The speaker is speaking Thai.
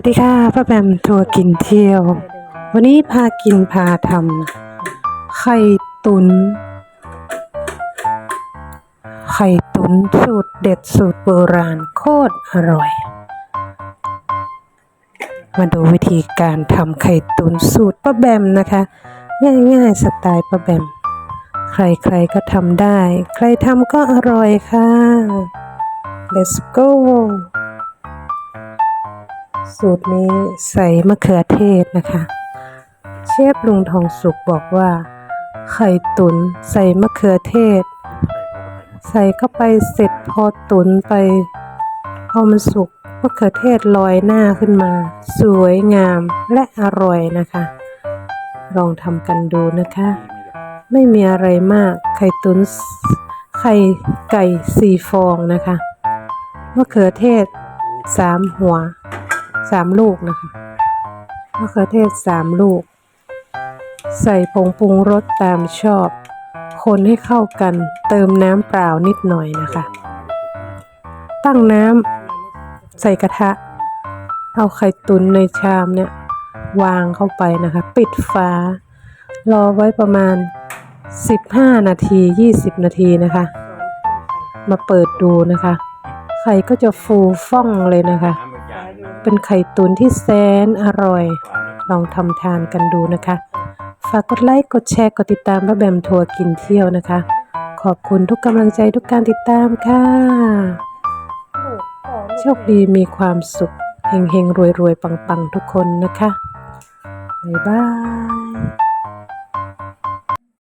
วัสดีค่ะป้าแบมทัวร์กินเที่ยว วันนี้พากินพาทำไข่ตุน ไข่ตุนสูตรเด็ดสูตรโบราณโคตรอร่อย มาดูวิธีการทำไข่ตุนสูตรป้าแบมนะคะ ง่ายๆสไตล์ป้าแบม ใครๆก็ทำได้ ใครทำก็อร่อยค่ะ let's go สูตรนี้ใส่มะเขือเทศนะคะ เชฟลุงทองสุกบอกว่า ไข่ตุนใส่มะเขือเทศ ใส่เข้าไปเสร็จพอตุนไป พอมันสุกมะเขือเทศลอยหน้าขึ้นมา สวยงามและอร่อยนะคะ ลองทำกันดูนะคะ ไม่มีอะไรมากไข่ตุนไข่ไก่สี่ฟองนะคะมะเขือเทศสามหัว สามลูกนะคะมะเขือเทศสามลูก ใส่ผงปรุงรสตามชอบ คนให้เข้ากันเติมน้ำเปล่านิดหน่อยนะคะ ตั้งน้ำใส่กระทะ เอาไข่ตุนในชามเนี่ยวางเข้าไปนะคะ ปิดฝารอไว้ประมาณ 15 นาที 20 นาทีนะคะ มาเปิดดูนะคะ ไข่ก็จะฟูฟ่องเลยนะคะ เป็นไข่ตุ๋นที่แสนอร่อย ลองทำทานกันดูนะคะ ฝากกดไลค์ กดแชร์ กดติดตามพระแบมทัวร์กินเที่ยวนะคะ ขอบคุณทุกกำลังใจทุกการติดตามค่ะ โชคดีมีความสุขเฮงเฮงรวยรวยๆปังปังๆ ทุกคนนะคะ บ๊ายบาย